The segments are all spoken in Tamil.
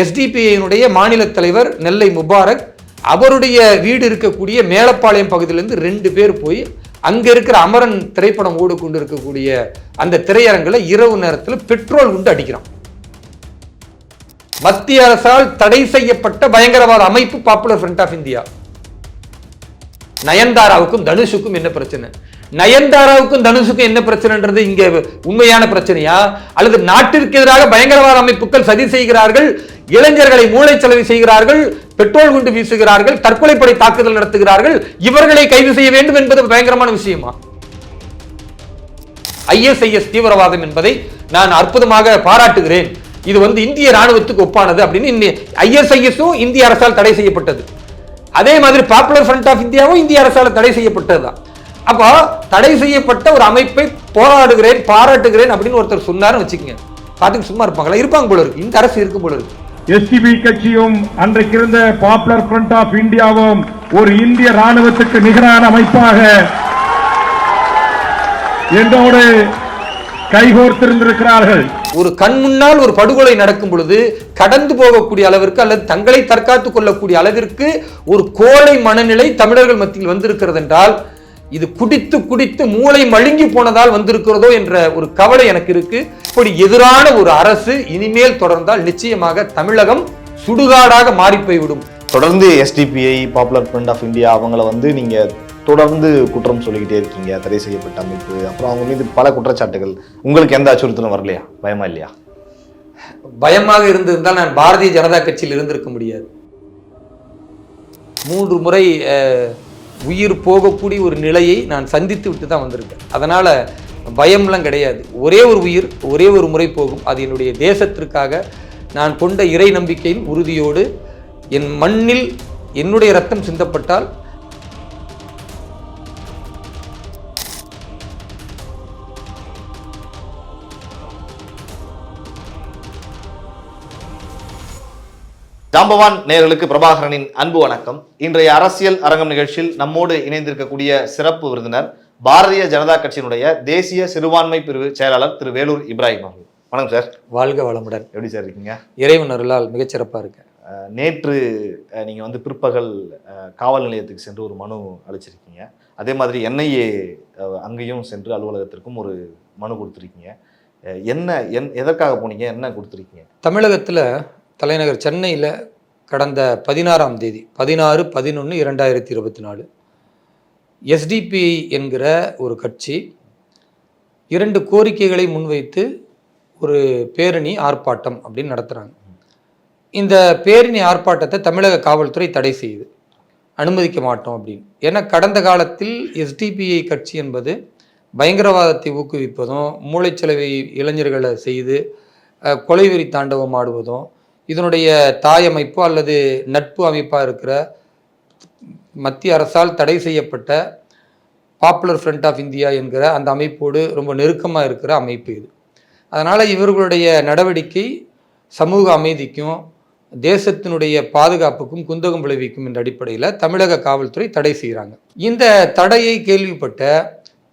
எஸ்டிபிஐனுடைய மாநில தலைவர் நெல்லை முபாரக் அவருடைய வீடு இருக்கக்கூடிய மேலப்பாளையம் பகுதியிலேருந்து ரெண்டு பேர் போய் அங்க இருக்கிற அமரன் திரைப்படம் ஓடு கொண்டு இருக்கக்கூடிய அந்த திரையரங்கில் இரவு நேரத்தில் பெட்ரோல் குண்டு அடிக்கிறான். மத்திய அரசால் தடை செய்யப்பட்ட பயங்கரவாத அமைப்பு பாப்புலர் ஃப்ரண்ட் ஆஃப் இந்தியா நயன்தாராவுக்கும் தனுஷுக்கும் என்ன பிரச்சனை? நயன்தாராவுக்கும் தனுஷுக்கும் என்ன பிரச்சனைன்றது இங்க உண்மையான பிரச்சனையா? அல்லது நாட்டிற்கு எதிராக பயங்கரவாத அமைப்புகள் சதி செய்கிறார்கள் இளைஞர்களை மூளைச்சலவை செய்கிறார்கள் பெட்ரோல் குண்டு வீசுகிறார்கள் தற்கொலைப்படை தாக்குதல் நடத்துகிறார்கள் இவர்களை கைது செய்ய வேண்டும் என்பது பயங்கரமான விஷயமா? ஐஎஸ்ஐஎஸ் தீவிரவாதம் என்பதை நான் அற்புதமாக பாராட்டுகிறேன். இது வந்து இந்திய ராணுவத்துக்கு ஒப்பானது அப்படின்னு ஐஎஸ்ஐஎஸும் இந்திய அரசால் தடை செய்யப்பட்டது. அதே மாதிரி பாப்புலர் ஃப்ரண்ட் ஆஃப் இந்தியாவும் இந்திய அரசால் தடை செய்யப்பட்டதுதான். அப்போ தடை செய்யப்பட்ட ஒரு அமைப்பை போராடுகிறேன் பாராட்டுகிறேன் அப்படின்னு ஒருத்தர் சொன்னாருன்னு வச்சுக்கோங்க. பார்த்துக்கு சும்மா இருப்பாங்களா இருப்பாங்க போல இருக்கு. இந்த அரசு இருக்கும் போல இருக்கு. எஸ்டிபி கட்சியும் அன்றைக்கு இருந்த பாப்புலர் ஃப்ரண்ட் ஆஃப் இந்தியாவும் ஒரு இந்திய ராணுவத்துக்கு நிகரான அமைப்பாக என்னோடு கைகோர்த்திருந்திருக்கிறார்கள். ஒரு கண் முன்னால் ஒரு படுகொலை நடக்கும் பொழுது கடந்து போகக்கூடிய அளவிற்கு அல்லது தங்களை தற்காத்துக் கொள்ளக்கூடிய அளவிற்கு ஒரு கோழை மனநிலை தமிழர்கள் மத்தியில் வந்திருக்கிறது என்றால் இது குடித்து குடித்து மூளை மழுங்கி போனதால் வந்திருக்கிறதோ என்ற ஒரு கவலை எனக்கு இருக்கு. இப்படி எதிரான ஒரு அரசு இனிமேல் தொடர்ந்தால் நிச்சயமாக தமிழகம் சுடுகாடாக மாறி போய்விடும் தொடர்ந்து SDPI Popular Front of India அவங்கள வந்து நீங்க தொடர்ந்து குற்றம் சொல்லிக்கிட்டே இருக்கீங்க. தடை செய்யப்பட்ட அமைப்பு அப்புறம் அவங்க மீது பல குற்றச்சாட்டுகள். உங்களுக்கு எந்த அச்சுறுத்தலும் வரலையா? பயமா இல்லையா? பயமாக இருந்திருந்தால் நான் பாரதிய ஜனதா கட்சியில் இருந்திருக்க முடியாது. மூன்று முறை உயிர் போகக்கூடிய ஒரு நிலையை நான் சந்தித்து விட்டு தான் வந்திருக்கேன். அதனால் பயம்லாம் கிடையாது. ஒரே ஒரு உயிர் ஒரே ஒரு முறை போகும். அது என்னுடைய தேசத்திற்காக நான் கொண்ட இறை நம்பிக்கையின் உறுதியோடு என் மண்ணில் என்னுடைய ரத்தம் சிந்தப்பட்டால் ஜாம்பவான் நேயர்களுக்கு பிரபாகரனின் அன்பு வணக்கம். இன்றைய அரசியல் அரங்கம் நிகழ்ச்சியில் நம்மோடு இணைந்திருக்கக்கூடிய சிறப்பு விருந்தினர் பாரதிய ஜனதா கட்சியினுடைய தேசிய சிறுபான்மை பிரிவு செயலாளர் திரு வேலூர் இப்ராஹிம் அவர்கள். வணக்கம் சார். வாழ்க வளமுடன். எப்படி சார் இருக்கீங்க? இறைவன் அருளால் மிகச்சிறப்பாக இருக்கேன் அஹ், நேற்று அஹ், நீங்க வந்து பிற்பகல் காவல் நிலையத்துக்கு சென்று ஒரு மனு அளிச்சிருக்கீங்க. அதே மாதிரி என்ஐஏ அங்கேயும் சென்று அலுவலகத்திற்கும் ஒரு மனு கொடுத்துருக்கீங்க. என்ன என் எதற்காக போனீங்க? என்ன கொடுத்துருக்கீங்க? தமிழகத்தில் தலைநகர் சென்னையில் கடந்த பதினாறாம் தேதி பதினாறு பதினொன்று இரண்டாயிரத்தி இருபத்தி நாலு எஸ்டிபிஐ என்கிற ஒரு கட்சி இரண்டு கோரிக்கைகளை முன்வைத்து ஒரு பேரணி ஆர்ப்பாட்டம் அப்படின்னு நடத்துகிறாங்க இந்த பேரணி ஆர்ப்பாட்டத்தை தமிழக காவல்துறை தடை செய்யுது. அனுமதிக்க மாட்டோம் அப்படின்னு. ஏன்னா கடந்த காலத்தில் எஸ்டிபிஐ கட்சி என்பது பயங்கரவாதத்தை ஊக்குவிப்பதும் மூளைச்சலவை இளைஞர்களை செய்து கொலைவெறி தாண்டவம் ஆடுவதும் இதனுடைய தாய் அமைப்போ அல்லது நட்பு அமைப்பாக இருக்கிற மத்திய அரசால் தடை செய்யப்பட்ட பாப்புலர் ஃப்ரண்ட் ஆஃப் இந்தியா என்கிற அந்த அமைப்போடு ரொம்ப நெருக்கமாக இருக்கிற அமைப்பு இது. அதனால் இவர்களுடைய நடவடிக்கை சமூக அமைதிக்கும் தேசத்தினுடைய பாதுகாப்புக்கும் குந்தகம் விளைவிக்கும் என்ற அடிப்படையில் தமிழக காவல்துறை தடை செய்கிறாங்க இந்த தடையை கேள்விப்பட்ட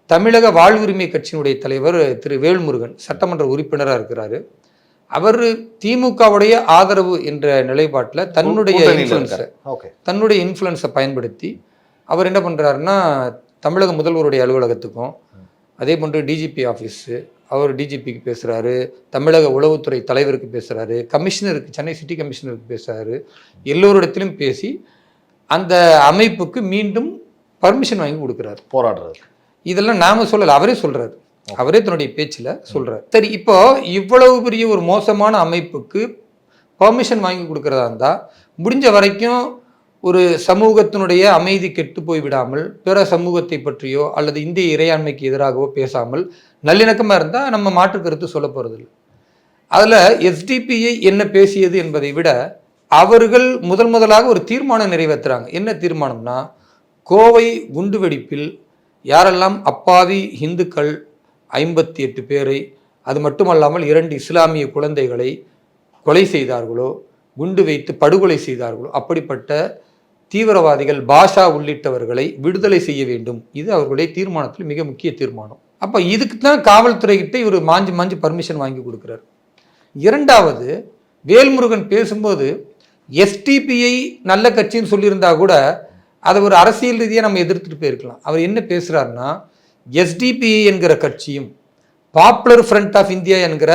தமிழக வாழ்வுரிமை கட்சியினுடைய தலைவர் திரு வேல்முருகன் சட்டமன்ற உறுப்பினராக இருக்கிறாரு. அவர் திமுகவுடைய ஆதரவு என்ற நிலைப்பாட்டில் தன்னுடைய. ஓகே. தன்னுடைய இன்ஃப்ளூயன்ஸை பயன்படுத்தி அவர் என்ன பண்ணுறாருன்னா தமிழக முதல்வருடைய அலுவலகத்துக்கும் அதே போன்று டிஜிபி ஆஃபீஸு அவர் டிஜிபிக்கு பேசுகிறாரு தமிழக உளவுத்துறை தலைவருக்கு பேசுகிறாரு கமிஷனருக்கு சென்னை சிட்டி கமிஷனருக்கு பேசுகிறாரு எல்லோரிடத்திலும் பேசி அந்த அமைப்புக்கு மீண்டும் பர்மிஷன் வாங்கி கொடுக்குறாரு. போராடுறது இதெல்லாம் நாம சொல்லல அவரே சொல்றாரு. அவரே தன்னுடைய பேச்சில் சொல்கிறார் சரி இப்போ இவ்வளவு பெரிய ஒரு மோசமான அமைப்புக்கு பர்மிஷன் வாங்கி கொடுக்கறதா இருந்தால் முடிஞ்ச வரைக்கும் ஒரு சமூகத்தினுடைய அமைதி கெட்டு போய் விடாமல் பிற சமூகத்தை பற்றியோ அல்லது இந்திய இறையாண்மைக்கு எதிராகவோ பேசாமல் நல்லிணக்கமாக இருந்தால் நம்ம மாற்று கருத்து சொல்ல போறதில்லை. அதில் எஸ்டிபிஐ என்ன பேசியது என்பதை விட அவர்கள் முதல் முதலாக ஒரு தீர்மானம் நிறைவேற்றுறாங்க. என்ன தீர்மானம்னா கோவை குண்டுவெடிப்பில் யாரெல்லாம் அப்பாவி இந்துக்கள் ஐம்பத்தி எட்டு பேரை அது மட்டுமல்லாமல் இரண்டு இஸ்லாமிய குழந்தைகளை கொலை செய்தார்களோ குண்டு வைத்து படுகொலை செய்தார்களோ அப்படிப்பட்ட தீவிரவாதிகள் பாஷா உள்ளிட்டவர்களை விடுதலை செய்ய வேண்டும். இது அவர்களுடைய தீர்மானத்தில் மிக முக்கிய தீர்மானம். அப்போ இதுக்கு தான் காவல்துறைகிட்ட இவர் மாஞ்சு மாஞ்சு பர்மிஷன் வாங்கி கொடுக்குறாரு. இரண்டாவது வேல்முருகன் பேசும்போது எஸ்டிபிஐ நல்ல கட்சின்னு சொல்லியிருந்தா கூட அதை ஒரு அரசியல் ரீதியாக நம்ம எதிர்த்துட்டு போயிருக்கலாம். அவர் என்ன பேசுகிறாருன்னா எஸ்டிபிஐ என்கிற கட்சியும் பாப்புலர் ஃப்ரண்ட் ஆஃப் இந்தியா என்கிற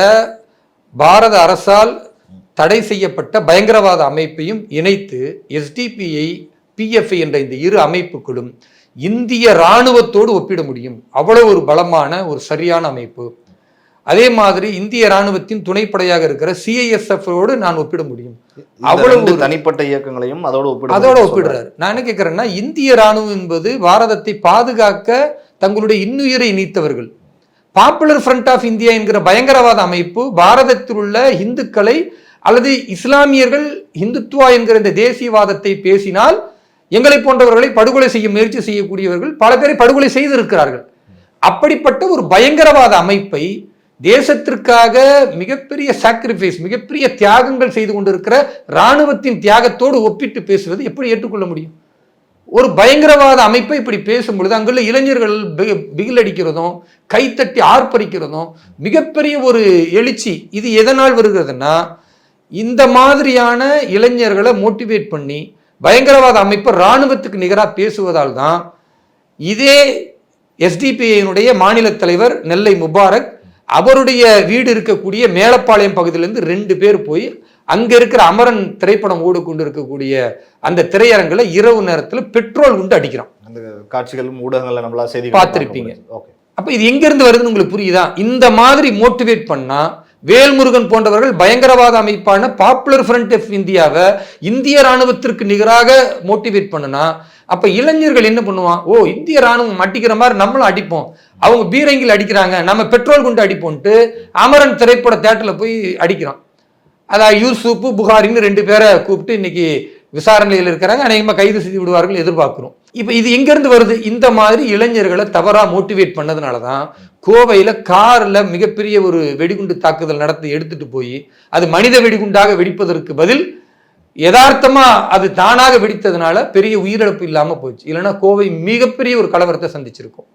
பாரத அரசால் தடை செய்யப்பட்ட பயங்கரவாத அமைப்பையும் இணைத்து எஸ்டிபிஐ பிஎஃப்ஐ என்ற இந்த இரு அமைப்புகளும் இந்திய இராணுவத்தோடு ஒப்பிட முடியும். அவ்வளவு ஒரு பலமான ஒரு சரியான அமைப்பு. அதே மாதிரி இந்திய இராணுவத்தின் துணைப்படையாக இருக்கிற சிஐஎஸ்எஃப்-ஓடு நான் ஒப்பிட முடியும். அவ்வளவு தனிப்பட்ட இயக்கங்களையும் அதோட ஒப்பிட அதோட. ஒப்பிடுறாரு. நான் என்ன கேட்கிறேன்னா இந்திய ராணுவம் என்பது பாரதத்தை பாதுகாக்க தங்களுடைய இன்னுயிரை நீத்தவர்கள். பாப்புலர் ஃப்ரண்ட் ஆஃப் இந்தியா என்கிற பயங்கரவாத அமைப்பு பாரதத்தில் உள்ள இந்துக்களை அல்லது இஸ்லாமியர்கள் இந்துத்துவா என்கிற இந்த தேசியவாதத்தை பேசினால் எங்களை போன்றவர்களை படுகொலை செய்ய முயற்சி செய்யக்கூடியவர்கள் பல பேரை படுகொலை செய்திருக்கிறார்கள். அப்படிப்பட்ட ஒரு பயங்கரவாத அமைப்பை தேசத்திற்காக மிகப்பெரிய சாக்ரிஃபைஸ் மிகப்பெரிய தியாகங்கள் செய்து கொண்டிருக்கிற இராணுவத்தின் தியாகத்தோடு ஒப்பிட்டு பேசுவது எப்படி ஏற்றுக்கொள்ள முடியும்? ஒரு பயங்கரவாத அமைப்பை இப்படி பேசும் பொழுது அங்குள்ள இளைஞர்கள் பிகிலடிக்கிறதும் பிகில் அடிக்கிறதும் கைத்தட்டி ஆர்ப்பரிக்கிறதும் மிகப்பெரிய ஒரு எழுச்சி. இது எதனால் வருகிறதுனா இந்த மாதிரியான இளைஞர்களை மோட்டிவேட் பண்ணி பயங்கரவாத அமைப்பு இராணுவத்துக்கு நிகராக பேசுவதால் தான் இதே எஸ்டிபிஐனுடைய மாநில தலைவர் நெல்லை முபாரக் அவருடைய வீடு இருக்கக்கூடிய மேலப்பாளையம் பகுதியிலேருந்து ரெண்டு பேர் போய் அங்க இருக்கிற அமரன் திரைப்படம் ஓடு கொண்டு இருக்கக்கூடிய அந்த திரையரங்குல இரவு நேரத்துல பெட்ரோல் குண்டு அடிக்கிறான். அந்த காட்சிகளும் ஊடகங்கள்ல நம்மளா செய்தி பார்த்திருப்பீங்க. அப்ப இது எங்க இருந்து வருதுன்னு உங்களுக்கு புரியுதா? இந்த மாதிரி மோட்டிவேட் பண்ணா வேல்முருகன் போன்றவர்கள் பயங்கரவாத அமைப்பான பாப்புலர் ஃப்ரண்ட் ஆஃப் இந்தியாவை இந்திய ராணுவத்திற்கு நிகராக மோட்டிவேட் பண்ணுனா அப்ப இளைஞர்கள் என்ன பண்ணுவான்? ஓ இந்திய ராணுவம் அடிக்கிற மாதிரி நம்மளும் அடிப்போம். அவங்க பீரங்கில் அடிக்கிறாங்க நம்ம பெட்ரோல் குண்டு அடிப்போம்ட்டு அமரன் திரைப்பட தேட்டர்ல போய் அடிக்கிறான். அதான் யூசுப்பு புகாரின்னு ரெண்டு பேரை கூப்பிட்டு இன்னைக்கு விசாரணையில் இருக்கிறாங்க. அநேகமாக கைது செய்து விடுவார்கள் எதிர்பார்க்கிறோம். இப்போ இது எங்கேருந்து வருது? இந்த மாதிரி இளைஞர்களை தவறாக மோட்டிவேட் பண்ணதுனால தான் கோவையில் காரில் மிகப்பெரிய ஒரு வெடிகுண்டு தாக்குதல் நடத்தி எடுத்துட்டு போய் அது மனித வெடிகுண்டாக வெடிப்பதற்கு பதில் யதார்த்தமாக அது தானாக வெடித்ததுனால பெரிய உயிரிழப்பு இல்லாமல் போச்சு. இல்லைன்னா கோவை மிகப்பெரிய ஒரு கலவரத்தை சந்திச்சிருக்கும்.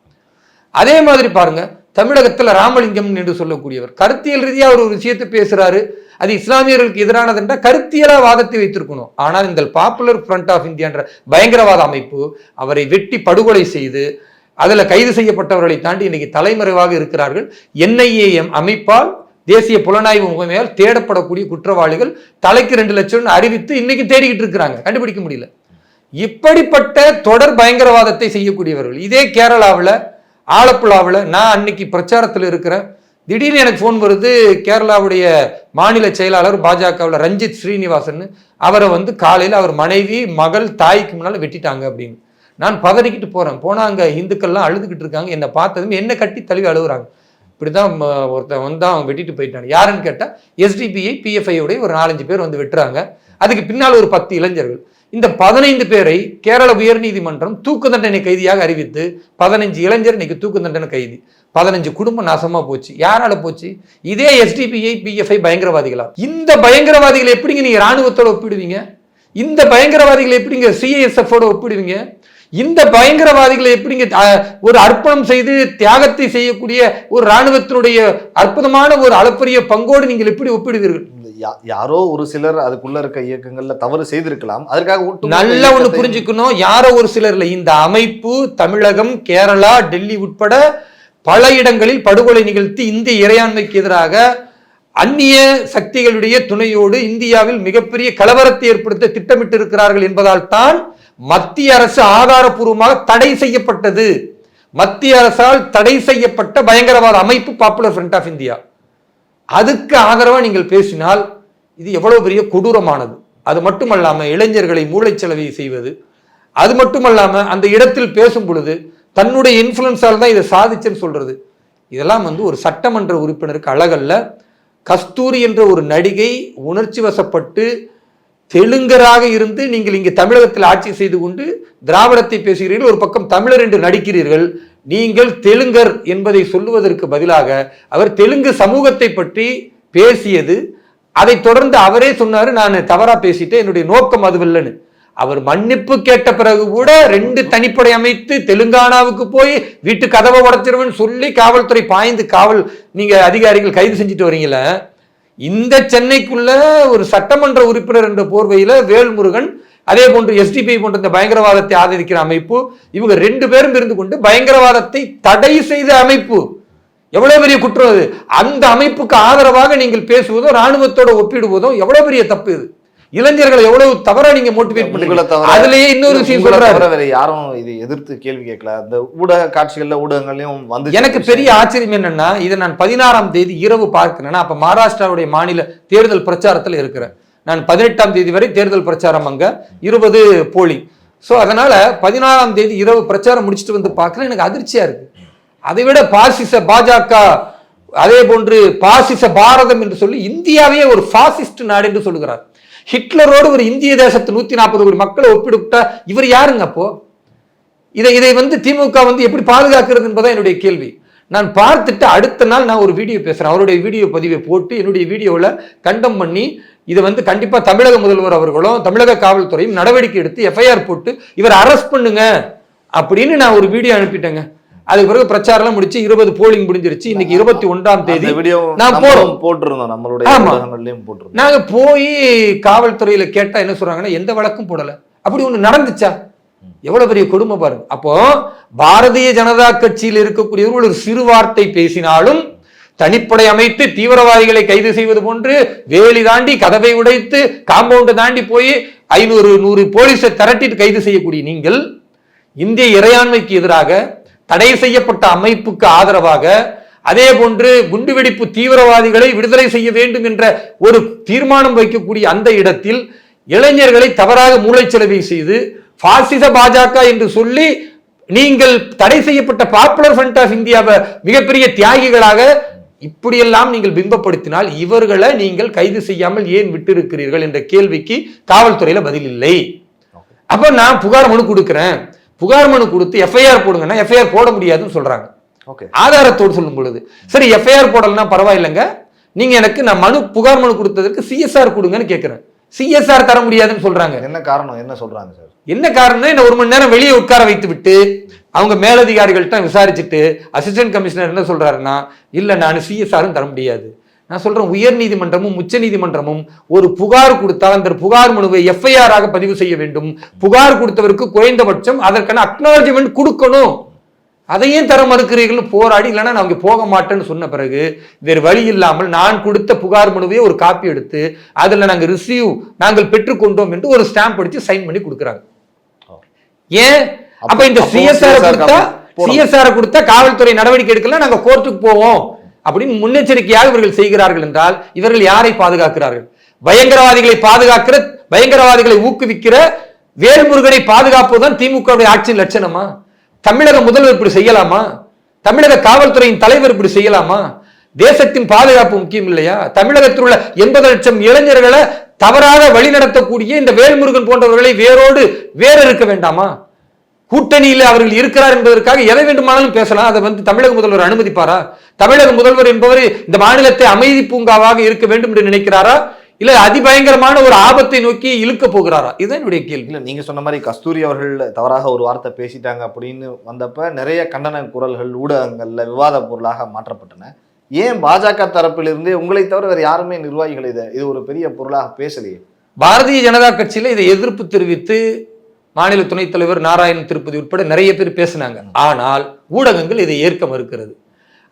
அதே மாதிரி பாருங்க தமிழகத்தில் ராமலிங்கம் என்று சொல்லக்கூடியவர் கருத்தியல் ரீதியாக ஒரு விஷயத்தை பேசுறாரு. அது இஸ்லாமியர்களுக்கு எதிரானது என்ற கருத்தியலா வாதத்தை வைத்திருக்கணும். ஆனால் இந்த பாப்புலர் ஃப்ரண்ட் ஆஃப் இந்தியான்ற பயங்கரவாத அமைப்பு அவரை வெட்டி படுகொலை செய்து அதில் கைது செய்யப்பட்டவர்களை தாண்டி இன்னைக்கு தலைமறைவாக இருக்கிறார்கள். என்ஐஏஎம் அமைப்பால் தேசிய புலனாய்வு முகமையால் தேடப்படக்கூடிய குற்றவாளிகள் தலைக்கு ரெண்டு லட்சம் அறிவித்து இன்னைக்கு தேடிக்கிட்டு இருக்கிறாங்க. கண்டுபிடிக்க முடியல. இப்படிப்பட்ட தொடர் பயங்கரவாதத்தை செய்யக்கூடியவர்கள் இதே கேரளாவில் ஆலப்புழாவில் நான் அன்னைக்கு பிரச்சாரத்தில் இருக்கிறேன். திடீர்னு எனக்கு ஃபோன் வருது கேரளாவுடைய மாநில செயலாளர் பாஜகவில் ரஞ்சித் ஸ்ரீனிவாசன் அவரை வந்து காலையில் அவர் மனைவி மகள் தாய்க்கு முன்னால் வெட்டிட்டாங்க அப்படின்னு. நான் பதறிக்கிட்டு போகிறேன் போனால் அங்கே இந்துக்கள்லாம் அழுதுகிட்டு இருக்காங்க. என்னை பார்த்ததும் என்ன கட்டி தழுவி அழுகுறாங்க இப்படி தான் ஒருத்தன் வந்து அவன் வெட்டிட்டு போயிட்டான். யாருன்னு கேட்டால் எஸ்டிபிஐ பிஎஃப்ஐயோடைய ஒரு நாலஞ்சு பேர் வந்து வெட்டுறாங்க. அதுக்கு பின்னால் ஒரு பத்து இளைஞர்கள். இந்த பதினைந்து பேரை கேரள உயர்நீதிமன்றம் தூக்கு தண்டனை கைதியாக அறிவித்து பதினைஞ்சு இளைஞர் இன்னைக்கு தூக்கு தண்டனை கைதி. பதினஞ்சு குடும்பம் நாசமா போச்சு. யாரால போச்சு? இதே எஸ்டிபிஐ பிஎஃப்ஐ பயங்கரவாதிகளா இந்த பயங்கரவாதிகளை எப்படிங்க நீங்க ராணுவத்தோட ஒப்பிடுவீங்க? இந்த பயங்கரவாதிகளை எப்படிங்க சிஐஎஸ்எஃப் ஓட ஒப்பிடுவீங்க? இந்த பயங்கரவாதிகளை எப்படிங்க ஒரு அர்ப்பணம் செய்து தியாகத்தை செய்யக்கூடிய ஒரு ராணுவத்தினுடைய அற்புதமான ஒரு அளப்பரிய பங்கோடு நீங்கள் எப்படி ஒப்பிடுவீர்கள்? யாரோ ஒரு சிலர் அதுக்குள்ள இருக்க இயக்கங்கள்ல தவறு செய்திருக்கலாம். அதற்காக நல்ல ஒண்ணு புரிஞ்சுக்கணும். யாரோ ஒரு சிலர்ல இந்த அமைப்பு தமிழகம் கேரளா டெல்லி உட்பட பல இடங்களில் படுகொலை நிகழ்த்தி இந்திய இறையாண்மைக்கு எதிராக அந்நிய சக்திகளுடைய துணையோடு இந்தியாவில் மிகப்பெரிய கலவரத்தை ஏற்படுத்த திட்டமிட்டு இருக்கிறார்கள் என்பதால் தான் மத்திய அரசு ஆதாரப்பூர்வமாக தடை செய்யப்பட்டது. மத்திய அரசால் தடை செய்யப்பட்ட பயங்கரவாத அமைப்பு பாப்புலர் ஃப்ரண்ட் ஆஃப் இந்தியா அதுக்கு ஆதரவாக நீங்கள் பேசினால் இது எவ்வளவு பெரிய கொடூரமானது. அது மட்டுமல்லாமல் இளைஞர்களை மூளைச்சலவை செய்வது. அது மட்டுமல்லாமல் அந்த இடத்தில் பேசும் பொழுது தன்னுடைய இன்ஃப்ளூயன்ஸால் தான் இதை சாதிச்சுன்னு சொல்றது. இதெல்லாம் வந்து ஒரு சட்டமன்ற உறுப்பினருக்கு அழகல்ல. கஸ்தூரி என்ற ஒரு நடிகை உணர்ச்சி வசப்பட்டு தெலுங்கராக இருந்து நீங்கள் இங்கே தமிழகத்தில் ஆட்சி செய்து கொண்டு திராவிடத்தை பேசுகிறீர்கள் ஒரு பக்கம் தமிழர் என்று நடிக்கிறீர்கள் நீங்கள் தெலுங்கர் என்பதை சொல்லுவதற்கு பதிலாக அவர் தெலுங்கு சமூகத்தை பற்றி பேசியது. அதைத் தொடர்ந்து அவரே சொன்னார் நான் தவறாக பேசிட்டேன் என்னுடைய நோக்கம் அதுவில்லன்னு. அவர் மன்னிப்பு கேட்ட பிறகு கூட ரெண்டு தனிப்படை அமைத்து தெலுங்கானாவுக்கு போய் வீட்டு கதவை உடச்சிருவன் சொல்லி காவல்துறை பாய்ந்து காவல் நீங்க அதிகாரிகள் கைது செஞ்சுட்டு வரீங்கள இந்த சென்னைக்குள்ள ஒரு சட்டமன்ற உறுப்பினர் என்ற போர்வையில வேல்முருகன் அதே போன்று எஸ்டிபி போன்ற இந்த பயங்கரவாதத்தை ஆதரிக்கிற அமைப்பு இவங்க ரெண்டு பேரும் இருந்து கொண்டு பயங்கரவாதத்தை தடை செய்த அமைப்பு. எவ்வளவு பெரிய குற்றம் அது? அந்த அமைப்புக்கு ஆதரவாக நீங்கள் பேசுவதோ ராணுவத்தோட ஒப்பிடுவதோ எவ்வளவு பெரிய தப்பு இது? இளைஞர்களை எவ்வளவு தவறா நீங்க மோட்டிவேட் தவிர அதுலயே இன்னொரு விஷயம் சொல்றாரு. வேற யாரும் இது எதிர்த்து கேள்வி கேட்கல. அந்த ஊடக காட்சிகள்ல ஊடகங்களையும் வந்து எனக்கு பெரிய ஆச்சரியம் என்னன்னா இதை நான் பதினாறாம் தேதி இரவு பார்க்கிறேன்னா அப்ப மகாராஷ்டிராவுடைய மாநில தேர்தல் பிரச்சாரத்துல இருக்கிறேன். நான் பதினெட்டாம் தேதி வரை தேர்தல் பிரச்சாரம் அங்க இருபது போலிங் ஸோ அதனால பதினாறாம் தேதி இரவு பிரச்சாரம் முடிச்சுட்டு வந்து பார்க்கிறேன். எனக்கு அதிர்ச்சியா இருக்கு. அதை விட பாசிச பாஜக அதே போன்று பாசிச பாரதம் என்று சொல்லி இந்தியாவையே ஒரு பாசிஸ்ட் நாடு என்று சொல்லுகிறார் ஹிட்லரோடு ஒரு இந்திய தேசத்து நூத்தி நாற்பது கோடி மக்களை ஒப்பிடுட்டா இவர் யாருங்க அப்போ? இதை இதை வந்து திமுக வந்து எப்படி பாதுகாக்கிறது என்பதான் என்னுடைய கேள்வி. நான் பார்த்துட்டு அடுத்த நாள் நான் ஒரு வீடியோ பேசுறேன். அவருடைய வீடியோ பதிவை போட்டு என்னுடைய வீடியோவில் கண்டம் பண்ணி இதை வந்து கண்டிப்பா தமிழக முதல்வர் அவர்களும் தமிழக காவல்துறையும் நடவடிக்கை எடுத்து எஃப்ஐஆர் போட்டு இவர் அரெஸ்ட் பண்ணுங்க அப்படின்னு நான் ஒரு வீடியோ அனுப்பிட்டேங்க. அதுக்கு பிறகு பிரச்சாரம் முடிச்சு இருபது போலிங் முடிஞ்சிருச்சு. இன்னைக்கு இருபத்தி ஒன்றாம் தேதி வீடியோ நான் போறோம். போட்டிருந்தோம். நம்மளுடைய போட்டிருந்தோம். நாங்க போய் காவல்துறையில கேட்டா என்ன சொல்றாங்கன்னா எந்த வழக்கும் போடல. அப்படி ஒண்ணு நடந்துச்சா? எவ்வளவு பெரிய கொடுமை பாருங்க. அப்போ பாரதிய ஜனதா கட்சியில் இருக்கக்கூடியவர்கள் ஒரு சிறு வார்த்தை பேசினாலும் தனிப்படை அமைத்து தீவிரவாதிகளை கைது செய்வது போன்று வேலி தாண்டி கதவை உடைத்து காம்பவுண்டை தாண்டி போய் ஐநூறு நூறு போலீஸை திரட்டிட்டு கைது செய்யக்கூடிய நீங்கள் இந்திய இறையாண்மைக்கு எதிராக தடை செய்யப்பட்ட அமைப்புக்கு ஆதரவாக அதே போன்று குண்டுவெடிப்பு தீவிரவாதிகளை விடுதலை செய்ய வேண்டும் என்ற ஒரு தீர்மானம் வைக்கக்கூடிய அந்த இடத்தில் இளைஞர்களை தவறாக மூளைச்சலவை செய்து பாசிச பாஜக என்று சொல்லி நீங்கள் தடை செய்யப்பட்ட பாப்புலர் ஃப்ரண்ட் ஆஃப் இந்தியாவை மிகப்பெரிய தியாகிகளாக இப்படியெல்லாம் நீங்கள் பிம்பப்படுத்தினால் இவர்களை நீங்கள் கைது செய்யாமல் ஏன் விட்டிருக்கிறீர்கள் என்ற கேள்விக்கு காவல்துறையில பதில் இல்லை. அப்ப நான் புகார் மனு கொடுக்கிறேன். புகார் மனு கொடுத்து எஃப்ஐஆர் போடுங்கன்னா எஃப்ஐஆர் போட முடியாதுன்னு சொல்றாங்க. ஓகே. ஆதாரத்தோடு சொல்லும் பொழுது சரி எஃப்ஐஆர் போடலன்னா பரவாயில்லைங்க. நீங்க எனக்கு நான் மனு புகார் மனு கொடுத்ததற்கு சிஎஸ்ஆர் கொடுங்கன்னு கேட்கிறேன் சிஎஸ்ஆர் தர முடியாதுன்னு சொல்றாங்க. என்ன காரணம்? என்ன சொல்றாங்க சார்? என்ன காரணம் என்ன ஒரு மணி நேரம் வெளியே உட்கார வைத்து விட்டு அவங்க மேலதிகாரிகள்ட்ட விசாரிச்சுட்டு அசிஸ்டன்ட் கமிஷனர் என்ன சொல்றாருன்னா இல்ல நான் சிஎஸ்ஆரும் தர முடியாது. நான் சொல்றேன் உயர் நீதிமன்றமும் உச்ச நீதிமன்றமும் ஒரு புகார் கொடுத்தால் அந்த புகார் மனுவை எஃப்ஐஆர் ஆக பதிவு செய்ய வேண்டும். புகார் கொடுத்தவருக்கு குறைந்தபட்சம் அதற்கான அக்னாலஜ்மெண்ட் கொடுக்கணும். அதையும் தர மறுக்கிறீர்கள் போராடி இல்லைன்னா நான் அங்கே போக மாட்டேன்னு சொன்ன பிறகு வேறு வழி இல்லாமல் நான் கொடுத்த புகார் மனுவை ஒரு காப்பி எடுத்து அதில் நாங்கள் ரிசீவ் நாங்கள் பெற்றுக்கொண்டோம் என்று ஒரு ஸ்டாம்ப் அடிச்சு சைன் பண்ணி கொடுக்குறாங்க. ஏன்? அப்ப இந்த சிஎஸ்ஆர் கொடுத்தா. சிஎஸ்ஆர் கொடுத்தா காவல்துறை நடவடிக்கை எடுக்கலாம் நாங்க கோர்ட்டுக்கு போவோம். அப்படின்னு முன்னெச்சரிக்கையாக இவர்கள் செய்கிறார்கள் என்றால் இவர்கள் யாரை பாதுகாக்கிறார்கள்? பயங்கரவாதிகளை பாதுகாக்கிற பயங்கரவாதிகளை ஊக்குவிக்கிற வேல்முருகனை பாதுகாப்பதுதான் திமுகவுடைய ஆட்சியின் லட்சணமா? தமிழக முதல்வர் இப்படி செய்யலாமா? தமிழக காவல்துறையின் தலைவர் இப்படி செய்யலாமா? தேசத்தின் பாதுகாப்பு முக்கியம் இல்லையா? தமிழகத்தில் உள்ள எண்பது லட்சம் இளைஞர்களை தவறாக வழிநடத்தக்கூடிய இந்த வேல்முருகன் போன்றவர்களை வேரோடு வேற இருக்க வேண்டாமா? கூட்டணியில் அவர்கள் இருக்கிறார் என்பதற்காக எதை வேண்டுமானாலும் பேசலாம். அதை வந்து தமிழக முதல்வர் அனுமதிப்பாரா? தமிழக முதல்வர் என்பவர் இந்த மாநிலத்தை அமைதி பூங்காவாக இருக்க வேண்டும் என்று நினைக்கிறாரா? இல்ல அதிபயங்கரமான ஒரு ஆபத்தை நோக்கி இழுக்க போகிறாரா? இதுதான் என்னுடைய கேள்வி. இல்ல நீங்க சொன்ன மாதிரி கஸ்தூரி அவர்கள் தவறாக ஒரு வார்த்தை பேசிட்டாங்க அப்படின்னு வந்தப்ப நிறைய கண்டன குரல்கள் ஊடகங்கள்ல விவாத பொருளாக மாற்றப்பட்டன. ஏன் பாஜக தரப்பிலிருந்து உங்களை தவிர வேற யாருமே நிர்வாகிகள் இதை இது ஒரு பெரிய பொருளாக பேசலையே? பாரதிய ஜனதா கட்சியில இதை எதிர்ப்பு தெரிவித்து மாநில துணைத் தலைவர் நாராயணன் திருப்பதி உட்பட நிறைய பேர் பேசினாங்க. ஆனால் ஊடகங்கள் இதை ஏற்க மறுக்கிறது.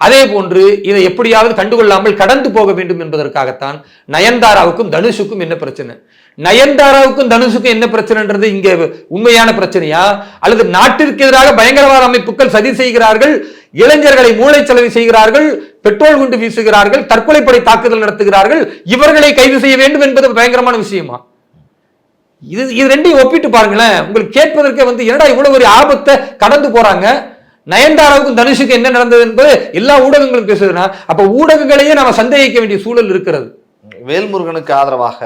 அதே போன்று இதை எப்படியாவது கண்டுகொள்ளாமல் கடந்து போக வேண்டும் என்பதற்காகத்தான் நயன்தாராவுக்கும் தனுஷுக்கும் என்ன பிரச்சனை? நயன்தாராவுக்கும் தனுஷுக்கும் என்ன பிரச்சனைன்றது இங்க உண்மையான பிரச்சனையா? அல்லது நாட்டிற்கு எதிராக பயங்கரவாத அமைப்புகள் சதி செய்கிறார்கள் இளைஞர்களை மூளைச்சலவை செய்கிறார்கள் பெட்ரோல் குண்டு வீசுகிறார்கள் தற்கொலைப்படை தாக்குதல் நடத்துகிறார்கள் இவர்களை கைது செய்ய வேண்டும் என்பது பயங்கரமான விஷயமா? இது இது ரெண்டையும் ஒப்பிட்டு பாருங்களேன். உங்களுக்கு கேட்பதற்கே வந்து என்னடா இவ்வளவு ஒரு ஆபத்தை கடந்து போறாங்க? நயன்தாராவுக்கும் தனுஷுக்கு என்ன நடந்தது என்பது எல்லா ஊடகங்களும் பேசுதுன்னா அப்ப ஊடகங்களையே நாம சந்தேகிக்க வேண்டிய சூழல் இருக்கிறது. வேல்முருகனுக்கு ஆதரவாக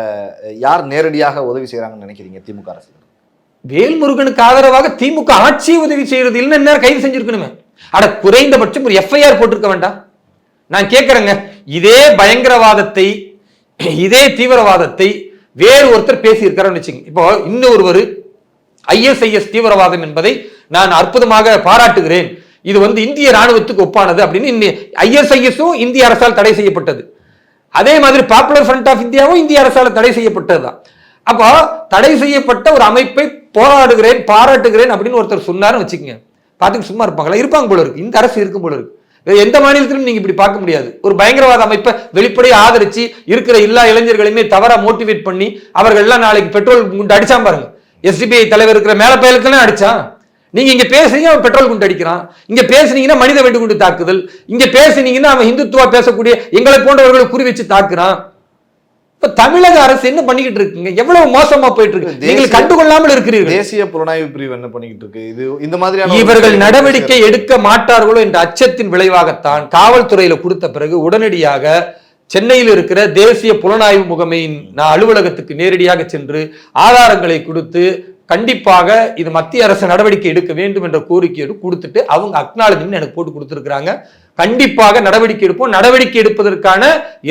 யார் நேரடியாக உதவி செய்றாங்கன்னு நினைக்கிறீங்க திமுக அரசு? வேல்முருகனுக்கு ஆதரவாக திமுக ஆட்சியை உதவி செய்யறது இல்லைன்னு நேரம் கைது செஞ்சிருக்கணுமே. அட குறைந்தபட்சம் ஒரு எஃப்ஐஆர் போட்டிருக்க வேண்டாம். நான் கேட்கிறேங்க இதே பயங்கரவாதத்தை இதே தீவிரவாதத்தை வேறு ஒருத்தர் பேசியிருக்காருன்னு வச்சுங்க இப்போ இன்னொருவர் ஐஎஸ்ஐஎஸ் தீவிரவாதம் என்பதை நான் அற்புதமாக பாராட்டுகிறேன். இது வந்து இந்திய ராணுவத்துக்கு ஒப்பானது அப்படின்னு ஐஎஸ்ஐஎஸும் இந்திய அரசால் தடை செய்யப்பட்டது. அதே மாதிரி பாப்புலர் ஃப்ரண்ட் ஆஃப் இந்தியாவும் இந்திய அரசால் தடை செய்யப்பட்டதுதான் அப்போ தடை செய்யப்பட்ட ஒரு அமைப்பை போராடுகிறேன் பாராட்டுகிறேன் அப்படின்னு ஒருத்தர் சொன்னார்னு வச்சுக்கோங்க. பார்த்துட்டு சும்மா இருப்பாங்களா இருப்பாங்க போல இருக்கு. இந்த அரசு இருக்கும் போல இருக்கு. எந்த மாநிலத்திலும் நீங்க இப்படி பார்க்க முடியாது. ஒரு பயங்கரவாத அமைப்பை வெளிப்படையை ஆதரிச்சு இருக்கிற எல்லா இளைஞர்களையுமே தவறா மோட்டிவேட் பண்ணி அவர்கள் எல்லாம் நாளைக்கு பெட்ரோல் குண்டு அடிச்சான் பாருங்க. எஸ்டிபிஐ தலைவர் இருக்கிற மேல பயலுக்கெல்லாம் அடிச்சான் நீங்க இங்க பேசுறீங்க அவன் பெட்ரோல் குண்டு அடிக்கிறான். இங்க பேசுனீங்கன்னா மனித வெடிகுண்டு தாக்குதல். இங்க பேசுனீங்கன்னா அவன் இந்துத்துவா பேசக்கூடிய எங்களை போன்றவர்களை குறி வச்சு தாக்குறான். இப்ப தமிழக அரசு என்ன பண்ணிக்கிட்டு இருக்குங்க? எவ்வளவு மோசமா போயிட்டு இருக்கு நீங்கள் கண்டுகொள்ளாமல் இருக்கிறீர்கள். தேசிய புலனாய்வு பிரிவு என்ன பண்ணிக்கிட்டு இருக்கு? இது இந்த மாதிரியான இவர்கள் நடவடிக்கை எடுக்க மாட்டார்களோ என்ற அச்சத்தின் விளைவாகத்தான் காவல்துறையில கொடுத்த பிறகு உடனடியாக சென்னையில் இருக்கிற தேசிய புலனாய்வு முகமையின் நான் அலுவலகத்துக்கு நேரடியாக சென்று ஆதாரங்களை கொடுத்து கண்டிப்பாக இது மத்திய அரசு நடவடிக்கை எடுக்க வேண்டும் என்ற கோரிக்கையோடு கொடுத்துட்டு அவங்க அக்னாலஜ்மெண்ட் எனக்கு போட்டு கொடுத்துருக்காங்க கண்டிப்பாக நடவடிக்கை எடுப்போம். நடவடிக்கை எடுப்பதற்கான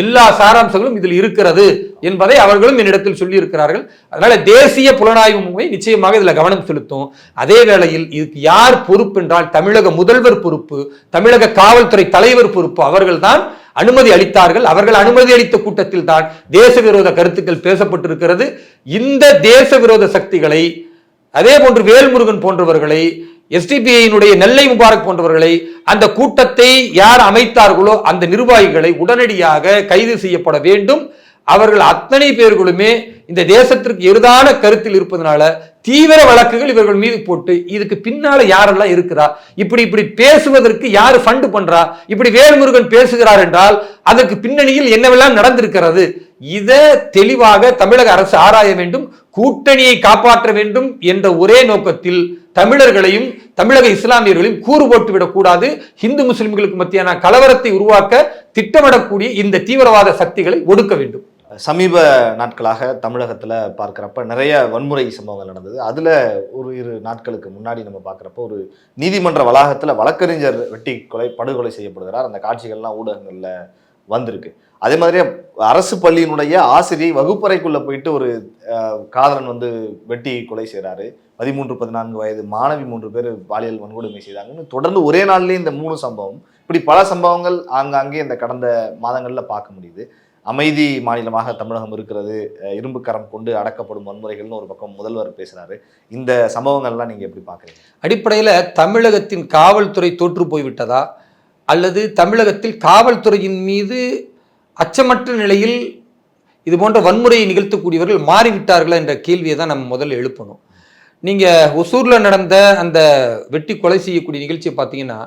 எல்லா சாராம்சங்களும் இதில் இருக்கிறது என்பதை அவர்களும் என்னிடத்தில் சொல்லியிருக்கிறார்கள். அதனால தேசிய புலனாய்வு முகமை நிச்சயமாக இதில் கவனம் செலுத்தும். அதே வேளையில் இதுக்கு யார் பொறுப்பு என்றால் தமிழக முதல்வர் பொறுப்பு தமிழக காவல்துறை தலைவர் பொறுப்பு அவர்கள்தான் அனுமதி அளித்தார்கள். அவர்கள் அனுமதி அளித்த கூட்டத்தில் தான் தேச விரோத கருத்துக்கள் பேசப்பட்டிருக்கிறது. இந்த தேச விரோத சக்திகளை அதே போன்று வேல்முருகன் போன்றவர்களை எஸ்டிபிஐயினுடைய நெல்லை முபாரக் போன்றவர்களை அந்த கூட்டத்தை யார் அமைத்தார்களோ அந்த நிர்வாகிகளை உடனடியாக கைது செய்யப்பட வேண்டும். அவர்கள் அத்தனை பேர்களுமே இந்த தேசத்திற்கு எருதான கருத்தில் இருப்பதனால தீவிர வழக்குகள் இவர்கள் மீது போட்டு இதுக்கு பின்னால யாரெல்லாம் இருக்கிறா? இப்படி இப்படி பேசுவதற்கு யாரு ஃபண்டு பண்றா? இப்படி வேல்முருகன் பேசுகிறார் என்றால் அதற்கு பின்னணியில் என்னவெல்லாம் நடந்திருக்கிறது? இதை தெளிவாக தமிழக அரசு ஆராய வேண்டும் கூட்டணியை காப்பாற்ற வேண்டும் என்ற ஒரே நோக்கத்தில் தமிழர்களையும் தமிழக இஸ்லாமியர்களையும் கூறு போட்டு விடக்கூடாது இந்து முஸ்லிம்களுக்கு மத்தியான கலவரத்தை உருவாக்க திட்டமிடக்கூடிய இந்த தீவிரவாத சக்திகளை ஒடுக்க வேண்டும். சமீப நாட்களாக தமிழகத்தில் பார்க்குறப்ப நிறைய வன்முறை சம்பவங்கள் நடந்தது. அதில் ஒரு இரு நாட்களுக்கு முன்னாடி நம்ம பார்க்குறப்ப ஒரு நீதிமன்ற வளாகத்தில் வழக்கறிஞர் வெட்டி கொலை படுகொலை செய்யப்படுகிறார். அந்த காட்சிகள்லாம் ஊடகங்கள்ல வந்திருக்கு. அதே மாதிரி அரசு பள்ளியினுடைய ஆசிரியை வகுப்பறைக்குள்ளே போயிட்டு ஒரு காதலன் வந்து வெட்டி கொலை செய்கிறாரு பதிமூன்று பதினான்கு வயது மாணவி மூன்று பேர் பாலியல் வன்கொடுமை செய்தாங்கன்னு தொடர்ந்து ஒரே நாள்லேயே இந்த மூணு சம்பவம். இப்படி பல சம்பவங்கள் ஆங்காங்கே இந்த கடந்த மாதங்களில் பார்க்க முடியுது. அமைதி மாநிலமாக தமிழகம் இருக்கிறது. இரும்புக்கரம் இரும்பு கரம் கொண்டு அடக்கப்படும் வன்முறைகள்னு ஒரு பக்கம் முதல்வர் பேசுகிறாரு இந்த சம்பவங்கள்லாம் நீங்கள் எப்படி பார்க்குறீங்க? அடிப்படையில் தமிழகத்தின் காவல்துறை தோற்று போய்விட்டதா? அல்லது தமிழகத்தில் காவல்துறையின் மீது அச்சமற்ற நிலையில் இது போன்ற வன்முறையை நிகழ்த்தக்கூடியவர்கள் மாறிவிட்டார்களா என்ற கேள்வியை தான் நம்ம முதல்ல எழுப்பணும். நீங்கள் ஒசூரில் நடந்த அந்த வெட்டி கொலை செய்யக்கூடிய நிகழ்ச்சியை பார்த்தீங்கன்னா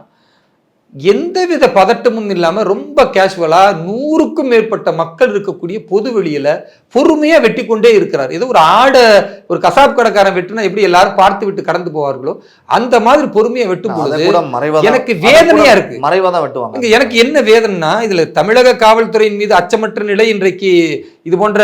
எந்தவித பதட்டமும் இல்லாமல் ரொம்ப கேஷுவலாக நூறுக்கும் மேற்பட்ட மக்கள் இருக்கக்கூடிய பொது வெளியில பொறுமையாக வெட்டி கொண்டே இருக்கிறார். ஏதோ ஒரு ஆடை ஒரு கசாப் கடைக்காரன் வெட்டினா எப்படி எல்லாரும் பார்த்து விட்டு கடந்து போவார்களோ அந்த மாதிரி பொறுமையை வெட்டும் பொழுது எனக்கு வேதனையா இருக்கு. மறைவா தான் வெட்டுவாங்க. எனக்கு என்ன வேதனைனா இதுல தமிழக காவல்துறையின் மீது அச்சமற்ற நிலை இன்றைக்கு இது போன்ற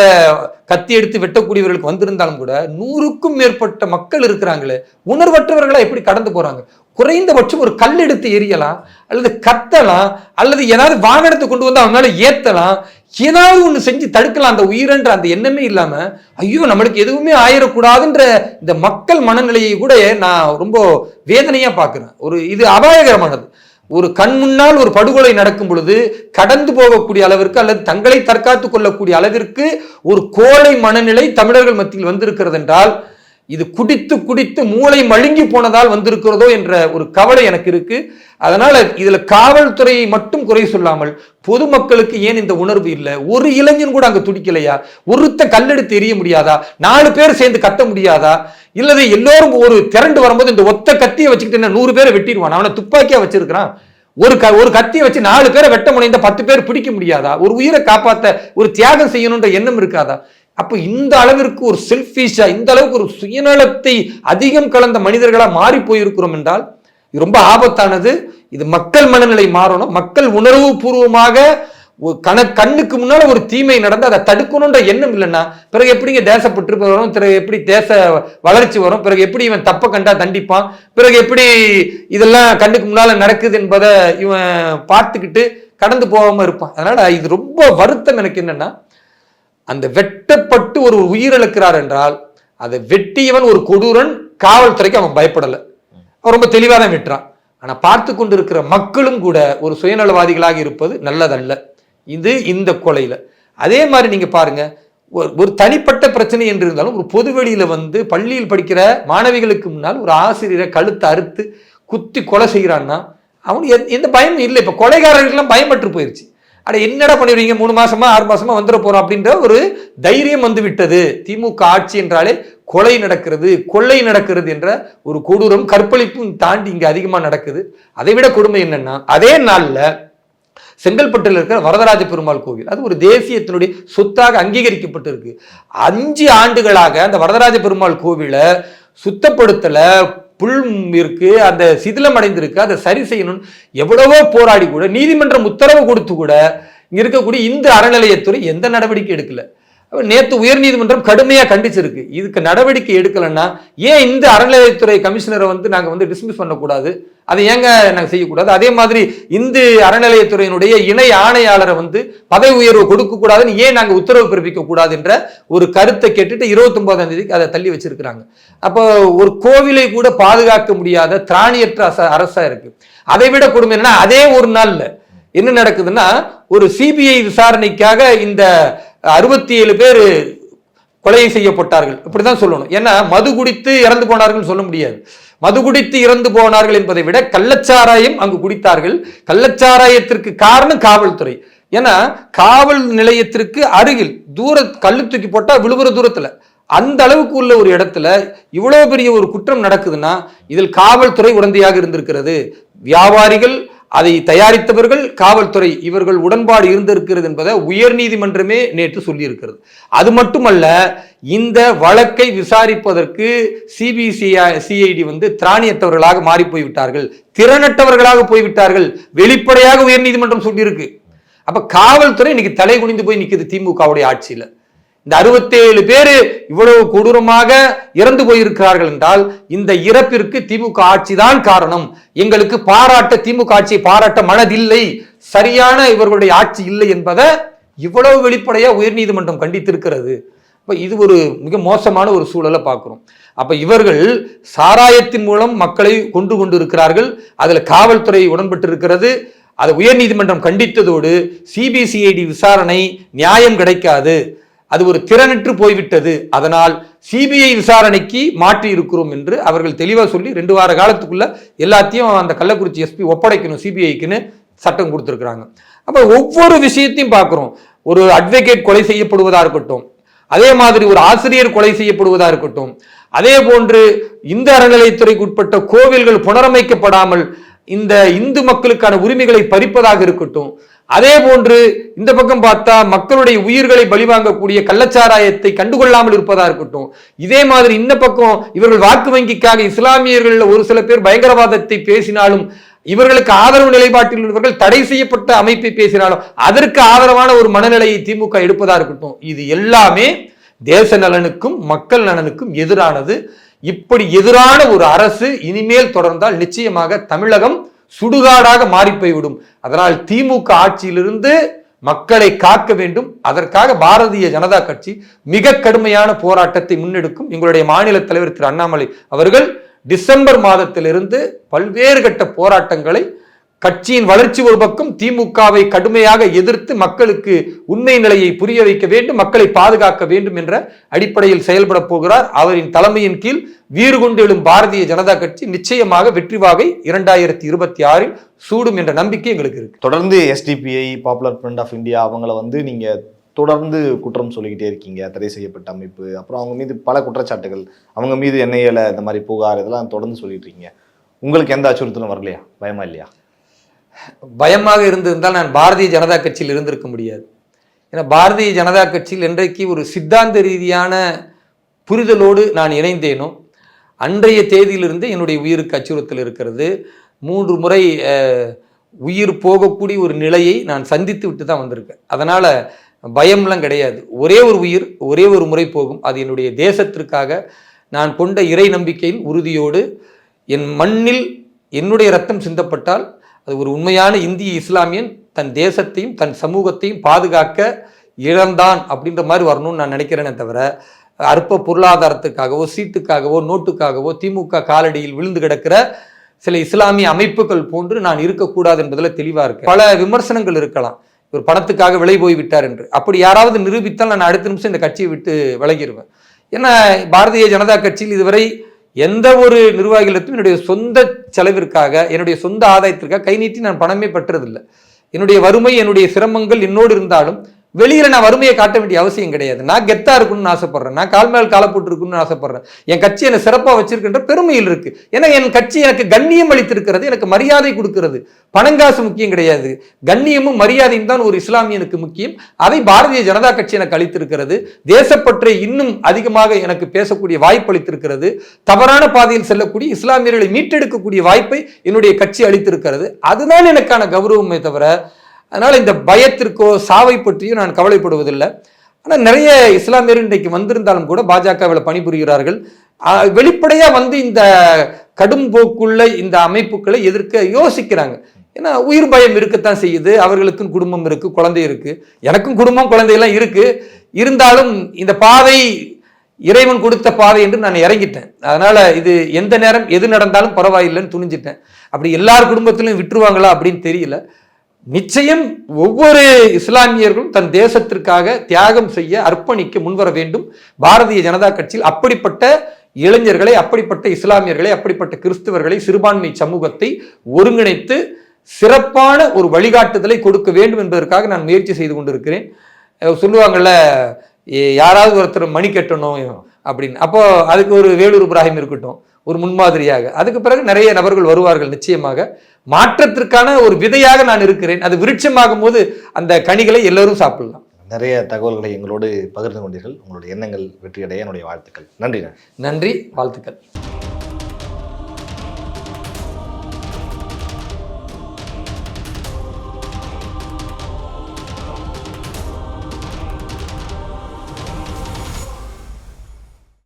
கத்தி எடுத்து வெட்டக்கூடியவர்களுக்கு வந்திருந்தாலும் கூட நூறுக்கும் மேற்பட்ட மக்கள் இருக்கிறாங்களே உணர்வற்றவர்களா எப்படி கடந்து போறாங்க? குறைந்தபட்சம் ஒரு கல் எடுத்து எரியலாம் அல்லது கத்தலாம் அல்லது ஏதாவது வாகனத்தை கொண்டு வந்து அவங்க மேல ஏத்தலாம் ஏதாவது ஒன்று செஞ்சு தடுக்கலாம் அந்த உயிரன்ற அந்த எண்ணமே இல்லாம ஐயோ நம்மளுக்கு எதுவுமே ஆயிடக்கூடாதுன்ற இந்த மக்கள் மனநிலையை கூட நான் ரொம்ப வேதனையா பார்க்குறேன். ஒரு இது அபாயகரமானது. ஒரு கண் முன்னால் ஒரு படுகொலை நடக்கும் பொழுது கடந்து போகக்கூடிய அளவிற்கு அல்லது தங்களை தற்காத்துக் கொள்ளக்கூடிய அளவிற்கு ஒரு கோழை மனநிலை தமிழர்கள் மத்தியில் வந்திருக்கிறது என்றால் இது குடித்து குடித்து மூளை மழுங்கி போனதால் வந்திருக்கிறதோ என்ற ஒரு கவலை எனக்கு இருக்கு. அதனால இதுல காவல்துறையை மட்டும் குறை சொல்லாமல் பொதுமக்களுக்கு ஏன் இந்த உணர்வு இல்லை? ஒரு இளைஞன் கூட அங்க துடிக்கலையா? ஒருத்த கல்லெடுத்து எரிய முடியாதா? நாலு பேர் சேர்ந்து கத்த முடியாதா? இல்லது எல்லோரும் ஒரு திரண்டு வரும்போது இந்த ஒத்த கத்தியை வச்சுக்கிட்டு என்ன நூறு பேரை வெட்டிடுவான்? அவனை துப்பாக்கியா வச்சிருக்கிறான். ஒரு க ஒரு கத்தியை வச்சு நாலு பேரை வெட்ட முனைந்த பத்து பேர் பிடிக்க முடியாதா? ஒரு உயிரை காப்பாத்த ஒரு தியாகம் செய்யணுன்ற எண்ணம் இருக்காதா? அப்போ இந்த அளவிற்கு ஒரு செல்ஃபிஷா இந்த அளவுக்கு ஒரு சுயநலத்தை அதிகம் கலந்த மனிதர்களாக மாறி போயிருக்கிறோம் என்றால் இது ரொம்ப ஆபத்தானது. இது மக்கள் மனநிலை மாறணும். மக்கள் உணர்வு பூர்வமாக கண கண்ணுக்கு முன்னால ஒரு தீமை நடந்து அதை தடுக்கணுன்ற எண்ணம் இல்லைன்னா பிறகு எப்படிங்க தேசப்பற்று வரும்? பிறகு எப்படி தேச வளர்ச்சி வரும்? பிறகு எப்படி இவன் தப்ப கண்டா தண்டிப்பான்? பிறகு எப்படி இதெல்லாம் கண்ணுக்கு முன்னால நடக்குது என்பதை இவன் பார்த்துக்கிட்டு கடந்து போகாம இருப்பான். அதனால இது ரொம்ப வருத்தம் எனக்கு என்னன்னா அந்த வெட்டப்பட்டு ஒரு உயிரிழக்கிறார் என்றால் அதை வெட்டியவன் ஒரு கொடூரன் காவல்துறைக்கு அவன் பயப்படலை. அவன் ரொம்ப தெளிவாக தான் வெட்டுறான். ஆனால் பார்த்து கொண்டிருக்கிற மக்களும் கூட ஒரு சுயநலவாதிகளாக இருப்பது நல்லதல்ல. இது இந்த கொலையில். அதே மாதிரி நீங்கள் பாருங்கள் ஒரு ஒரு தனிப்பட்ட பிரச்சனை என்று இருந்தாலும் ஒரு பொதுவெளியில் வந்து பள்ளியில் படிக்கிற மாணவிகளுக்கு முன்னால் ஒரு ஆசிரியரை கழுத்தை அறுத்து குத்தி கொலை செய்கிறான்னா அவனு எந்த- பயமும் இல்லை. இப்போ கொலைகாரர்களுக்கெல்லாம் பயம்பட்டு போயிருச்சு. அட என்னடா பண்ணிடுவீங்க மூணு மாசமா ஆறு மாசமா வந்துட போறோம் அப்படின்ற ஒரு தைரியம் வந்து விட்டது திமுக ஆட்சி என்றாலே கொலை நடக்கிறது கொள்ளை நடக்கிறது என்ற ஒரு கொடூரம் கற்பழிப்பும் தாண்டி இங்க அதிகமா நடக்குது. அதை விட கொடுமை என்னன்னா அதே நாள்ல செங்கல்பட்டில் இருக்கிற வரதராஜ பெருமாள் கோவில் அது ஒரு தேசியத்தினுடைய சொத்தாக அங்கீகரிக்கப்பட்டிருக்கு. அஞ்சு ஆண்டுகளாக அந்த வரதராஜ பெருமாள் கோவிலை சுத்தப்படுத்தல புல் இருக்கு அந்த சிதிலம் அடைந்திருக்கு அதை சரி செய்யணும்னு எவ்வளவோ போராடி கூட நீதிமன்றம் உத்தரவு கொடுத்து கூட இங்க இருக்கக்கூடிய இந்து அறநிலையத்துறை எந்த நடவடிக்கை எடுக்கல. நேற்று உயர்நீதிமன்றம் கடுமையாக கண்டிச்சிருக்கு. இதுக்கு நடவடிக்கை எடுக்கலைன்னா ஏன் இந்த அறநிலையத்துறை கமிஷனரை வந்து நாங்கள் வந்து டிஸ்மிஸ் பண்ணக்கூடாது? அதை ஏங்க நாங்கள் செய்யக்கூடாது? அதே மாதிரி இந்து அறநிலையத்துறையினுடைய இணை ஆணையாளரை வந்து பதவி உயர்வு கொடுக்கக்கூடாதுன்னு ஏன் நாங்கள் உத்தரவு பிறப்பிக்க கூடாதுன்ற ஒரு கருத்தை கேட்டுட்டு இருபத்தொன்பதாம் தேதிக்கு அதை தள்ளி வச்சிருக்கிறாங்க. அப்போ ஒரு கோவிலை கூட பாதுகாக்க முடியாத திராணியற்ற அச- அரசா இருக்கு. அதை விட கொடுமை என்னன்னா அதே ஒரு நாளில் என்ன நடக்குதுன்னா ஒரு சிபிஐ விசாரணைக்காக இந்த அறுபத்தி ஏழு பேர் கொலை செய்யப்பட்டார்கள். இப்படிதான் சொல்லணும். ஏன்னா மது குடித்து இறந்து போனார்கள் சொல்ல முடியாது. மது குடித்து இறந்து போனார்கள் என்பதை விட கள்ளச்சாராயம் அங்கு குடித்தார்கள். கள்ளச்சாராயத்திற்கு காரணம் காவல்துறை. ஏன்னா காவல் நிலையத்திற்கு அருகில் தூர கல்லு தூக்கி போட்டால் விழுவுற தூரத்தில். அந்த அளவுக்கு உள்ள ஒரு இடத்துல இவ்வளவு பெரிய ஒரு குற்றம் நடக்குதுன்னா இதில் காவல்துறை உடந்தையாக இருந்திருக்கிறது. வியாபாரிகள் அதை தயாரித்தவர்கள் காவல்துறை இவர்கள் உடன்பாடு இருந்திருக்கிறது என்பதை உயர்நீதிமன்றமே நேற்று சொல்லியிருக்கிறது. அது மட்டுமல்ல இந்த வழக்கை விசாரிப்பதற்கு சிபிசிஐ சிஐடி வந்து திராணியற்றவர்களாக மாறி போய்விட்டார்கள் திறனற்றவர்களாக போய்விட்டார்கள். வெளிப்படையாக உயர்நீதிமன்றம் சொல்லியிருக்கு. அப்ப காவல்துறை இன்னைக்கு தலை குனிந்து போய் நிற்குது திமுகவுடைய ஆட்சியில். இந்த அறுபத்தேழு பேரு இவ்வளவு கொடூரமாக இறந்து போயிருக்கிறார்கள் என்றால் இந்த இறப்பிற்கு திமுக ஆட்சி தான் காரணம். எங்களுக்கு பாராட்ட திமுக ஆட்சியை பாராட்ட மனதில்லை. சரியான இவர்களுடைய ஆட்சி இல்லை என்பதை இவ்வளவு வெளிப்படையா உயர்நீதிமன்றம் கண்டித்திருக்கிறது. அப்ப இது ஒரு மிக மோசமான ஒரு சூழலை பார்க்கிறோம். அப்ப இவர்கள் சாராயத்தின் மூலம் மக்களை கொண்டு கொண்டு இருக்கிறார்கள் அதுல காவல்துறை உடன்பட்டு இருக்கிறது அதை உயர்நீதிமன்றம் கண்டித்ததோடு சிபிசிஐடி விசாரணை நியாயம் கிடைக்காது. அது ஒரு திறனற்று போய்விட்டது. அதனால் சிபிஐ விசாரணைக்கு மாற்றி இருக்கிறோம் என்று அவர்கள் தெளிவாக சொல்லி ரெண்டு வார காலத்துக்குள்ள எல்லாத்தையும் அந்த கள்ளக்குறிச்சி எஸ்பி ஒப்படைக்கணும் சிபிஐக்குன்னு சட்டம் கொடுத்துருக்குறாங்க. அப்போ ஒவ்வொரு விஷயத்தையும் பார்க்குறோம். ஒரு அட்வொகேட் கொலை செய்யப்படுவதாக இருக்கட்டும் அதே மாதிரி ஒரு ஆசிரியர் கொலை செய்யப்படுவதாக இருக்கட்டும் அதே போன்று இந்து அறநிலையத்துறைக்கு உட்பட்ட கோவில்கள் புனரமைக்கப்படாமல் இந்த இந்து மக்களுக்கான உரிமைகளை பறிப்பதாக இருக்கட்டும் அதே போன்று இந்த பக்கம் பார்த்தா மக்களுடைய உயிர்களை பலிவாங்கக்கூடிய கள்ளச்சாராயத்தை கண்டுகொள்ளாமல் இருப்பதா இருக்கட்டும். இதே மாதிரி இந்த பக்கம் இவர்கள் வாக்கு வங்கிக்காக இஸ்லாமியர்கள் ஒரு சில பேர் பயங்கரவாதத்தை பேசினாலும் இவர்களுக்கு ஆதரவு நிலைப்பாட்டில் உள்ளவர்கள் தடை செய்யப்பட்ட அமைப்பை பேசினாலும் அதற்கு ஆதரவான ஒரு மனநிலையை திமுக எடுப்பதா இருக்கட்டும். இது எல்லாமே தேச நலனுக்கும் மக்கள் நலனுக்கும் எதிரானது. இப்படி எதிரான ஒரு அரசு இனிமேல் தொடர்ந்தால் நிச்சயமாக தமிழகம் சுடுகாடாக மாறி போய்விடும் அதனால் திமுக ஆட்சியிலிருந்து மக்களை காக்க வேண்டும். அதற்காக பாரதிய ஜனதா கட்சி மிக கடுமையான போராட்டத்தை முன்னெடுக்கும். எங்களுடைய மாநில தலைவர் திரு அண்ணாமலை அவர்கள் டிசம்பர் மாதத்திலிருந்து பல்வேறு கட்ட போராட்டங்களை கட்சியின் வளர்ச்சி ஒரு பக்கம் திமுகவை கடுமையாக எதிர்த்து மக்களுக்கு உண்மை நிலையை புரிய வைக்க வேண்டும் மக்களை பாதுகாக்க வேண்டும் என்ற அடிப்படையில் செயல்பட போகிறார். அவரின் தலைமையின் கீழ் வீறு கொண்டு எழும் பாரதிய ஜனதா கட்சி நிச்சயமாக வெற்றி வாகை இரண்டாயிரத்தி இருபத்தி ஆறில் சூடும் என்ற நம்பிக்கை எங்களுக்கு இருக்கு. தொடர்ந்து SDPI Popular Front of India அவங்கள வந்து நீங்க தொடர்ந்து குற்றம் சொல்லிக்கிட்டே இருக்கீங்க. தடை செய்யப்பட்ட அமைப்பு அப்புறம் அவங்க மீது பல குற்றச்சாட்டுகள் அவங்க மீது என்ஐஏல இந்த மாதிரி புகார் இதெல்லாம் தொடர்ந்து சொல்லிட்டு இருக்கீங்க. உங்களுக்கு எந்த அச்சுறுத்தலும் வரலையா? பயமா இல்லையா? பயமாக இருந்திருந்தால் நான் பாரதிய ஜனதா கட்சியில் இருந்திருக்க முடியாது. ஏன்னா பாரதிய ஜனதா கட்சியில் இன்றைக்கு ஒரு சித்தாந்த ரீதியான புரிதலோடு நான் இணைந்தேனோ அன்றைய தேதியிலிருந்து என்னுடைய உயிருக்கு அச்சுறுத்தல் இருக்கிறது. மூன்று முறை உயிர் போகக்கூடிய ஒரு நிலையை நான் சந்தித்து விட்டு தான் வந்திருக்கேன். அதனால் பயம்லாம் கிடையாது. ஒரே ஒரு உயிர் ஒரே ஒரு முறை போகும். அது என்னுடைய தேசத்திற்காக நான் கொண்ட இறை நம்பிக்கையின் உறுதியோடு என் மண்ணில் என்னுடைய ரத்தம் சிந்தப்பட்டால் அது ஒரு உண்மையான இந்திய இஸ்லாமியன் தன் தேசத்தையும் தன் சமூகத்தையும் பாதுகாக்க இழந்தான் அப்படின்ற மாதிரி வரணும்னு நான் நினைக்கிறேனே தவிர அற்ப பொருளாதாரத்துக்காகவோ சீட்டுக்காகவோ நோட்டுக்காகவோ திமுக காலடியில் விழுந்து கிடக்கிற சில இஸ்லாமிய அமைப்புகள் போன்று நான் இருக்கக்கூடாது என்பதில் தெளிவாக இருக்கு பல விமர்சனங்கள் இருக்கலாம். இவர் பணத்துக்காக விலை போய் விட்டார் என்று. அப்படி யாராவது நிரூபித்தால் நான் அடுத்த நிமிஷம் இந்த கட்சியை விட்டு விலகிடுவேன் ஏன்னா பாரதிய ஜனதா கட்சியில் இதுவரை எந்த ஒரு நிர்வாகிகளுக்கும் என்னுடைய சொந்த செலவிற்காக என்னுடைய சொந்த ஆதாயத்திற்காக கை நீட்டி நான் பணமே பெற்றதில்லை என்னுடைய வறுமை என்னுடைய சிரமங்கள் என்னோடு இருந்தாலும் வெளியில நான் வறுமையை காட்ட வேண்டிய அவசியம் கிடையாது. நான் கெத்தா இருக்கணும்னு ஆசைப்படுறேன். நான் கால் மேல் காலை இருக்கணும்னு ஆசைப்படுறேன். என் கட்சி என்னை சிறப்பாக வச்சிருக்கின்ற பெருமையில் இருக்கு. ஏன்னா என் கட்சி எனக்கு கண்ணியம் அளித்திருக்கிறது எனக்கு மரியாதை கொடுக்கிறது. பணங்காசு முக்கியம் கிடையாது. கண்ணியமும் மரியாதையும் தான் ஒரு இஸ்லாமியனுக்கு முக்கியம். அதை பாரதிய ஜனதா கட்சி எனக்கு அளித்திருக்கிறது. தேசப்பற்றை இன்னும் அதிகமாக எனக்கு பேசக்கூடிய வாய்ப்பு அளித்திருக்கிறது. தவறான பாதையில் செல்லக்கூடிய இஸ்லாமியர்களை மீட்டெடுக்கக்கூடிய வாய்ப்பை என்னுடைய கட்சி அளித்திருக்கிறது. அதுதான் எனக்கான கௌரவமே தவிர அதனால் இந்த பயத்திற்கோ சாவை பற்றியும் நான் கவலைப்படுவதில்லை. ஆனால் நிறைய இஸ்லாமியர் இன்றைக்கு வந்திருந்தாலும் கூட பாஜகவில் பணிபுரிகிறார்கள். வெளிப்படையாக வந்து இந்த கடும் போக்குள்ள இந்த அமைப்புகளை எதிர்க்க யோசிக்கிறாங்க. ஏன்னா உயிர் பயம் இருக்கத்தான் செய்யுது. அவர்களுக்கும் குடும்பம் இருக்குது குழந்தை இருக்குது எனக்கும் குடும்பம் குழந்தையெல்லாம் இருக்குது இருந்தாலும் இந்த பாதை இறைவன் கொடுத்த பாதை என்று நான் இறங்கிட்டேன். அதனால் இது எந்த நேரம் எது நடந்தாலும் பரவாயில்லைன்னு துணிஞ்சிட்டேன். அப்படி எல்லார் குடும்பத்திலும் விட்டுருவாங்களா அப்படின்னு தெரியல. நிச்சயம் ஒவ்வொரு இஸ்லாமியர்களும் தன் தேசத்திற்காக தியாகம் செய்ய அர்ப்பணிக்க முன்வர வேண்டும். பாரதிய ஜனதா கட்சியில் அப்படிப்பட்ட இளைஞர்களை அப்படிப்பட்ட இஸ்லாமியர்களை அப்படிப்பட்ட கிறிஸ்தவர்களை சிறுபான்மை சமூகத்தை ஒருங்கிணைத்து சிறப்பான ஒரு வழிகாட்டுதலை கொடுக்க வேண்டும் என்பதற்காக நான் முயற்சி செய்து கொண்டிருக்கிறேன். சொல்லுவாங்கள்ல சொல்லுவாங்கல்ல ஏ- யாராவது ஒருத்தர் மணி கட்டணும் அப்படின்னு. அப்போ அதுக்கு ஒரு வேலூர் இப்ராஹிம் இருக்கட்டும் ஒரு முன்மாதிரியாக. அதுக்கு பிறகு நிறைய நபர்கள் வருவார்கள் நிச்சயமாக. மாற்றத்திற்கான ஒரு விதையாக நான் இருக்கிறேன். அது விருட்சமாகும் போது அந்த கனிகளை எல்லோரும் சாப்பிடலாம். நிறைய தகவல்களை எங்களோடு பகிர்ந்து கொண்டீர்கள். உங்களுடைய எண்ணங்கள் வெற்றியடைய என்னுடைய வாழ்த்துக்கள். நன்றி. நன்றி. வாழ்த்துக்கள்.